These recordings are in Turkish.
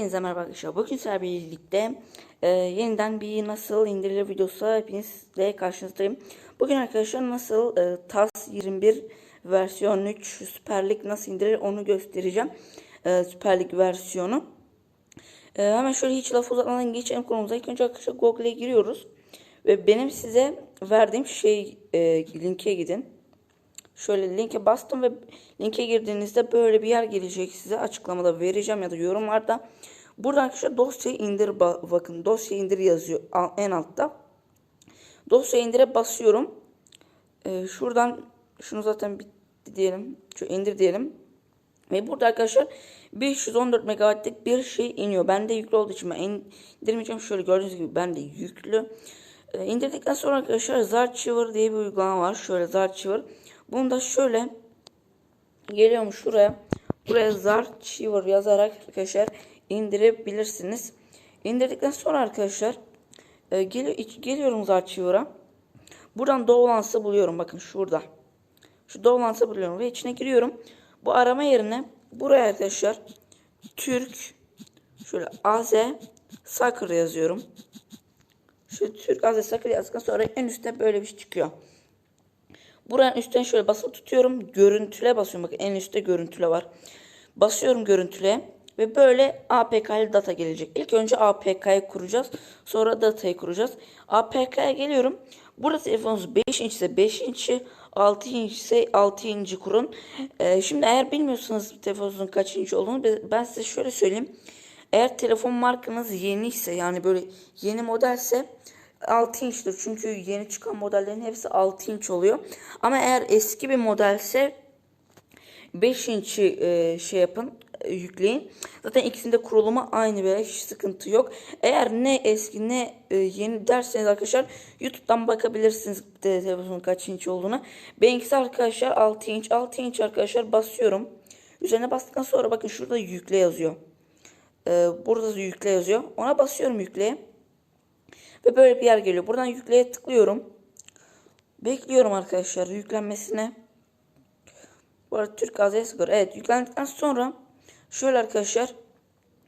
Hepinize merhaba arkadaşlar. Bugün sizlerle birlikte e, yeniden bir nasıl indirilir videosu hepinizle karşınızdayım. Bugün arkadaşlar nasıl e, TAS 21 versiyon 3 Süper Lig nasıl indirilir onu göstereceğim. E, Süper Lig versiyonu. E, hemen şöyle hiç laf uzatmadan geçelim konumuza. İlk önce arkadaşlar Google'e giriyoruz. Ve benim size verdiğim şey e, linke gidin. Şöyle linke bastım ve linke girdiğinizde böyle bir yer gelecek size. Açıklamada vereceğim ya da yorumlarda. Buradan arkadaşlar dosyayı indir ba- bakın dosya indir yazıyor en altta. Dosya indire basıyorum. Ee, şuradan şunu zaten bitti diyelim. Şu indir diyelim. Ve burada arkadaşlar 514 megabaytlık bir şey iniyor. Bende yüklü olduğu için ben indirmeyeceğim. Şöyle gördüğünüz gibi bende yüklü. Ee, indirdikten sonra arkadaşlar Zarchiver diye bir uygulama var. Şöyle Zarchiver. Bunu da şöyle geliyorum şuraya. Buraya Zarchiver yazarak arkadaşlar indirebilirsiniz. İndirdikten sonra arkadaşlar e, gel geliyorum Zarchiver'a. Buradan Dovelans'ı buluyorum. Bakın şurada. Şu Dovelans'ı buluyorum ve içine giriyorum. Bu arama yerine buraya arkadaşlar Türk şöyle AZ Soccer yazıyorum. Şu Türk AZ Soccer yazdıktan sonra en üstte böyle bir şey çıkıyor. Buranın üstten şöyle basılı tutuyorum. Görüntüle basıyorum. Bakın en üstte görüntüle var. Basıyorum görüntüle. Ve böyle APK ile data gelecek. İlk önce APK'yı kuracağız. Sonra datayı kuracağız. APK'ya geliyorum. Burada telefonunuz 5 inç ise 5 inç'i, 6 inç ise 6 inci kurun. Ee, şimdi eğer bilmiyorsanız telefonunuzun kaç inç olduğunu ben size şöyle söyleyeyim. Eğer telefon markanız yeni ise yani böyle yeni modelse 6 inçtir. Çünkü yeni çıkan modellerin hepsi 6 inç oluyor. Ama eğer eski bir modelse 5 inç'i e, şey yapın e, yükleyin. Zaten ikisinde kurulumu aynı böyle hiç sıkıntı yok. Eğer ne eski ne e, yeni derseniz arkadaşlar YouTube'dan bakabilirsiniz de, telefonun kaç inç olduğuna. Benimkisi arkadaşlar 6 inç. 6 inç arkadaşlar basıyorum. Üzerine bastıktan sonra bakın şurada yükle yazıyor. E, burada da yükle yazıyor. Ona basıyorum yükleye. Ve böyle bir yer geliyor. Buradan yükleye tıklıyorum. Bekliyorum arkadaşlar yüklenmesine. Bu arada Türk AZ Skor. Evet yüklendikten sonra şöyle arkadaşlar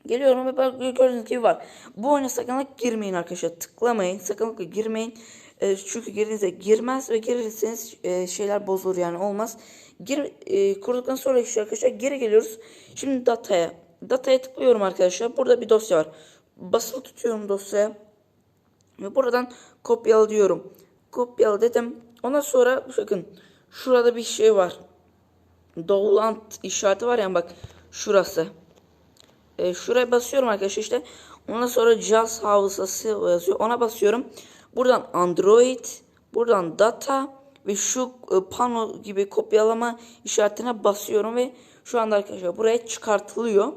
geliyorum ve bak gördüğünüz gibi var. Bu oyuna sakınlık girmeyin arkadaşlar. Tıklamayın. Sakınlıkla girmeyin. E, çünkü girdiğinizde girmez ve girirseniz e, şeyler bozulur yani olmaz. Gir e, kurduktan sonra işte arkadaşlar geri geliyoruz. Şimdi dataya. Dataya tıklıyorum arkadaşlar. Burada bir dosya var. Basılı tutuyorum dosyaya. Ve buradan kopyala diyorum. Kopyala dedim. Ondan sonra bakın şurada bir şey var. Dolant işareti var ya bak şurası. E, şuraya basıyorum arkadaşlar işte. Ondan sonra cihaz hafızası yazıyor. Ona basıyorum. Buradan Android, buradan data ve şu e, pano gibi kopyalama işaretine basıyorum ve şu anda arkadaşlar buraya çıkartılıyor.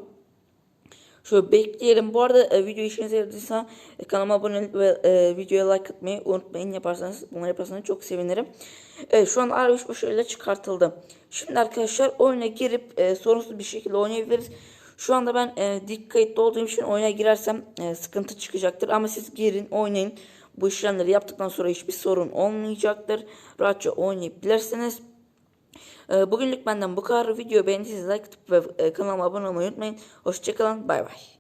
Şöyle bekleyelim. Bu arada e, video işinize yaradıysa e, kanalıma abone olup ve e, videoya like atmayı unutmayın. Yaparsanız bunları yaparsanız çok sevinirim. Evet şu an R3 başarıyla çıkartıldı. Şimdi arkadaşlar oyuna girip e, sorunsuz bir şekilde oynayabiliriz. Şu anda ben e, dik kayıtlı olduğum için oyuna girersem e, sıkıntı çıkacaktır. Ama siz girin oynayın. Bu işlemleri yaptıktan sonra hiçbir sorun olmayacaktır. Rahatça oynayabilirsiniz. E, bugünlük benden bu kadar. Video beğendiyseniz like atıp ve e, kanalıma abone olmayı unutmayın. Hoşçakalın. Bay bay.